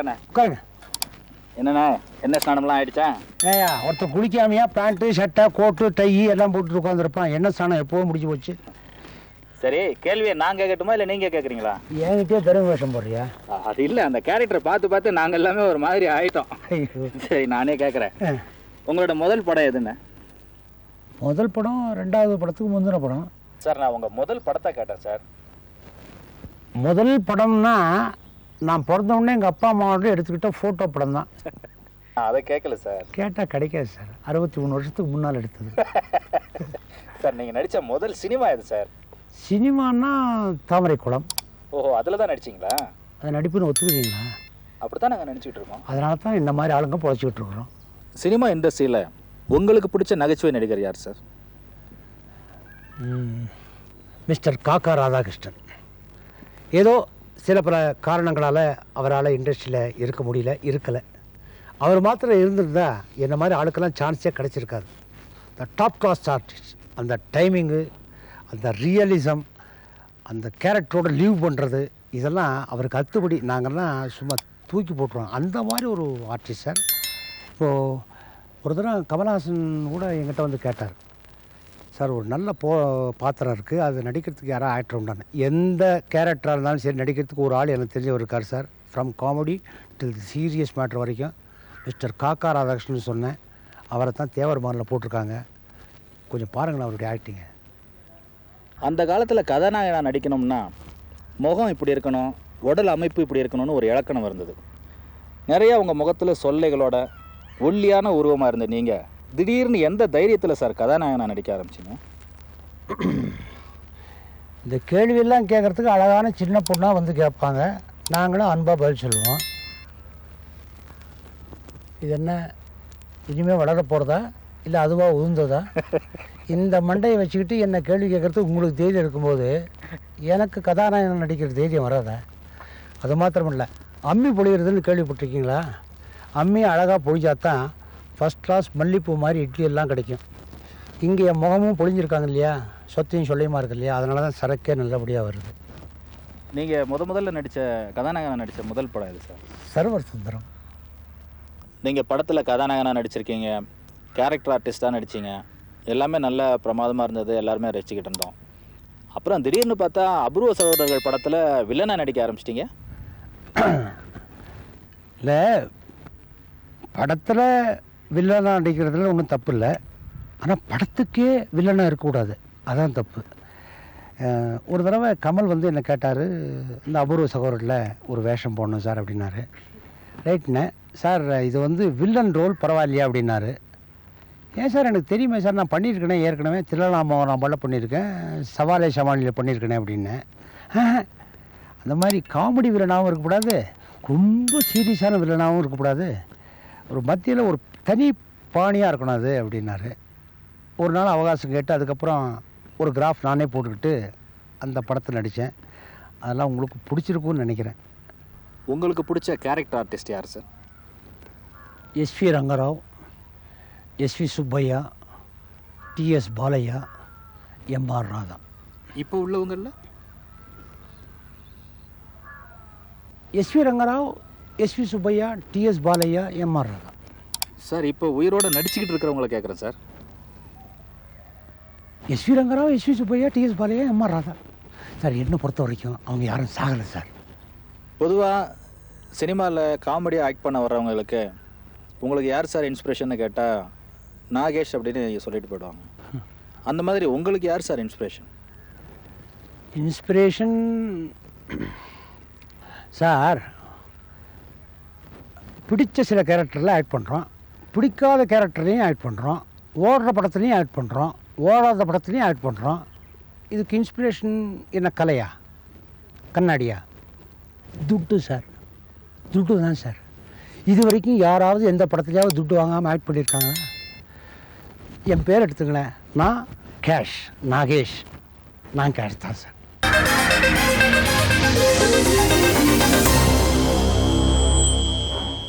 உட்காருங்க. என்னண்ணே என்ன ஸ்நானம்லாம் ஆயிடுச்சா? ஏயா ஒருத்தர் குளிக்காமையா பேண்ட்டு சட்டை கோட்டு டை எல்லாம் போட்டு உட்காந்துருப்பான் என்ன ஸ்நானம் எப்போவும் முடிஞ்சு போச்சு? சரி கேள்வியை நான் கேட்கட்டுமா இல்லை நீங்கள் கேட்குறீங்களா? என்கிட்டயே பெரும் வேஷம் போடுறியா? அது இல்லை அந்த கேரக்டரை பார்த்து பார்த்து நாங்கள் எல்லாமே ஒரு மாதிரி ஆயிட்டோம். சரி நானே கேட்குறேன். உங்களோட முதல் படம் எதுண்ணே? முதல் படம் ரெண்டாவது படத்துக்கு முந்தின படம். சார் நான் உங்கள் முதல் படத்தை கேட்டேன் சார். முதல் படம்னா நான் பிறந்த உடனே எங்கள் அப்பா அம்மாவோட எடுத்துக்கிட்ட ஃபோட்டோ படம் தான் அதை கேட்கல சார். கேட்டால் கிடைக்காது சார். அறுபத்தி மூணு வருஷத்துக்கு முன்னால் எடுத்தது. சார் நீங்கள் நடித்த முதல் சினிமா எது சார்? சினிமான்னா தாமரை குளம். ஓஹோ அதில் தான் நடிச்சிங்களா? அது நடிப்புன்னு ஒத்துக்கிறீங்களா? அப்படி தான் நாங்கள் நினச்சிக்கிட்டு இருக்கோம். அதனால தான் இந்த மாதிரி ஆளுங்க பொழைச்சிக்கிட்டு இருக்கிறோம். சினிமா இண்டஸ்ட்ரியில் உங்களுக்கு பிடிச்ச நகைச்சுவை நடிகர் யார் சார்? மிஸ்டர் காக்கா ராதாகிருஷ்ணன். ஏதோ சில பல காரணங்களால் அவரால் இண்டஸ்ட்ரியில் இருக்க முடியல இருக்கலை. அவர் மாத்திரம் இருந்திருந்தா என்ன மாதிரி ஆளுக்கெல்லாம் சான்ஸே கிடச்சிருக்காது. த டாப் கிளாஸ் ஆர்டிஸ்ட் அந்த டைமிங்கு அந்த ரியலிசம் அந்த கேரக்டரோட லீவ் பண்ணுறது இதெல்லாம் அவருக்கு அத்துப்படி நாங்கள்லாம் சும்மா தூக்கி போட்டுருவோம். அந்த மாதிரி ஒரு ஆர்டிஸ்ட் சார். இப்போது ஒரு தடவை கமல்ஹாசன் கூட எங்கிட்ட வந்து கேட்டார். சார் ஒரு நல்ல போ பாத்திரம் இருக்குது அது நடிக்கிறதுக்கு யாராவது ஆக்டர் உண்டான எந்த கேரக்டராக இருந்தாலும் சரி நடிக்கிறதுக்கு ஒரு ஆள் எனக்கு தெரிஞ்சவர் இருக்கார் sir. From comedy till serious matter வரைக்கும். மிஸ்டர் காக்கா ராதாகிருஷ்ணன் சொன்னேன். அவரை தான் தேவர் மாரில் போட்டிருக்காங்க. கொஞ்சம் பாருங்களேன் அவருடைய ஆக்டிங்கை அந்த காலத்தில் கதாநாயகனாக நடிக்கணும்னா முகம் இப்படி இருக்கணும் உடல் அமைப்பு இப்படி இருக்கணும்னு ஒரு இலக்கணம் இருந்தது. நிறைய உங்கள் முகத்தில் சொல்லைகளோட ஒல்லியான உருவமாக இருந்தது நீங்கள் திடீர்னு எந்த தைரியத்தில் சார் கதாநாயகனாக நடிக்க ஆரம்பிச்சிங்க? இந்த கேள்வியெல்லாம் கேட்குறதுக்கு அழகான சின்ன பொண்ணாக வந்து கேட்பாங்க. நாங்களும் அன்பாக பதில் சொல்லுவோம். இது என்ன? இனிமேல் வளர போகிறதா இல்லை அதுவாக உதிர்ந்ததா? இந்த மண்டையை வச்சுக்கிட்டு என்ன கேள்வி கேட்குறதுக்கு உங்களுக்கு தைரியம் இருக்கும்போது எனக்கு கதாநாயகன் நடிக்கிற தைரியம் வராதா? அது மாத்திரமில்ல. அம்மி பொழிகிறதுன்னு கேள்விப்பட்டிருக்கீங்களா? அம்மி அழகாக பொழிஞ்சாதான் ஃபஸ்ட் கிளாஸ் மல்லிப்பூ மாதிரி இட்லி எல்லாம் கிடைக்கும். இங்கே முகமும் பொழிஞ்சிருக்காங்க இல்லையா? சொத்தையும் சொல்லியுமா இருக்கு இல்லையா? அதனால தான் சரக்கே நல்லபடியாக வருது. நீங்கள் முத முதல்ல நடித்த கதாநாயகனாக நடித்த முதல் படம் எது சார்? சர்வர் சுந்தரம் நீங்கள் படத்தில் கதாநாயகனாக நடிச்சிருக்கீங்க. கேரக்டர் ஆர்டிஸ்டாக நடிச்சீங்க. எல்லாமே நல்ல பிரமாதமாக இருந்தது. எல்லாருமே ரசிச்சுக்கிட்டு இருந்தோம். அப்புறம் திடீர்னு பார்த்தா அபூர்வ சகோதரர்கள் படத்தில் வில்லனாக நடிக்க ஆரம்பிச்சிட்டிங்க. இல்லை படத்தில் வில்லனாக நடிக்கிறதுல ஒன்றும் தப்பு இல்லை. ஆனால் படத்துக்கே வில்லனாக இருக்கக்கூடாது. அதான் தப்பு. ஒரு தடவை கமல் வந்து என்னை கேட்டார் இந்த அபூர்வ சகோதரில் ஒரு வேஷம் போடணும் சார் அப்படின்னாரு. ரைட்ண்ணே சார் இது வந்து வில்லன் ரோல் பரவாயில்லையா அப்படின்னாரு. ஏன் சார் எனக்கு தெரியுமே சார் நான் பண்ணியிருக்கேனே ஏற்கனவே திருநாமம் நான் பல பண்ணியிருக்கேன் சவாலே சமாளியில் பண்ணியிருக்கேனே அப்படின்னேன் அந்த மாதிரி காமெடி வில்லனாகவும் இருக்கக்கூடாது. ரொம்ப சீரியஸான வில்லனாகவும் இருக்கக்கூடாது. ஒரு மத்தியில் ஒரு தனி பாணியாக இருக்கணும் அது அப்படின்னாரு. ஒரு நாள் அவகாசம் கேட்டு அதுக்கப்புறம் ஒரு கிராஃப் நானே போட்டுக்கிட்டு அந்த படத்தை நடித்தேன் அதெல்லாம் உங்களுக்கு பிடிச்சிருக்கும்னு நினைக்கிறேன். உங்களுக்கு பிடிச்ச கேரக்டர் ஆர்டிஸ்ட் யார் sir S V Ranga Rao S V Subbaiah T S Balaiah M R Radha. இப்போ உள்ளவங்களில் S V Ranga Rao S V Subbaiah T S Balaiah M R Radha. Sir இப்போ உயிரோட நடிச்சுக்கிட்டு இருக்கிறவங்கள கேட்குறேன் sir. S V Ranga Rao S V Subbaiah T S Balaiah M R Radha. Sir என்னை பொறுத்த வரைக்கும் அவங்க யாரும் சாகலை சார். பொதுவாக சினிமாவில் காமெடியாக ஆக்ட் பண்ண வர்றவங்களுக்கு உங்களுக்கு யார் சார் இன்ஸ்பிரேஷன்னு கேட்டால் நாகேஷ் அப்படின்னு சொல்லிட்டு போயிடுவாங்க. அந்த மாதிரி உங்களுக்கு யார் சார் இன்ஸ்பிரேஷன் இன்ஸ்பிரேஷன் சார் பிடிச்ச சில கேரக்டரில் ஆக்ட் பண்ணுறோம் பிடிக்காத கேரக்டர்லையும் ஆட் பண்ணுறோம் ஓடுற படத்துலையும் ஆட் பண்ணுறோம் ஓடாத படத்துலையும் ஆட் பண்ணுறோம் இதுக்கு இன்ஸ்பிரேஷன் என்ன கலையா? கண்ணாடியா? துட்டு சார் துட்டு தான் சார் இது வரைக்கும் யாராவது எந்த படத்துலையாவது துட்டு வாங்காமல் ஆட் பண்ணியிருக்காங்க என் பேர் எடுத்துங்களேன். நான் கேஷ். நாகேஷ். நான் கேஷ் தான் சார்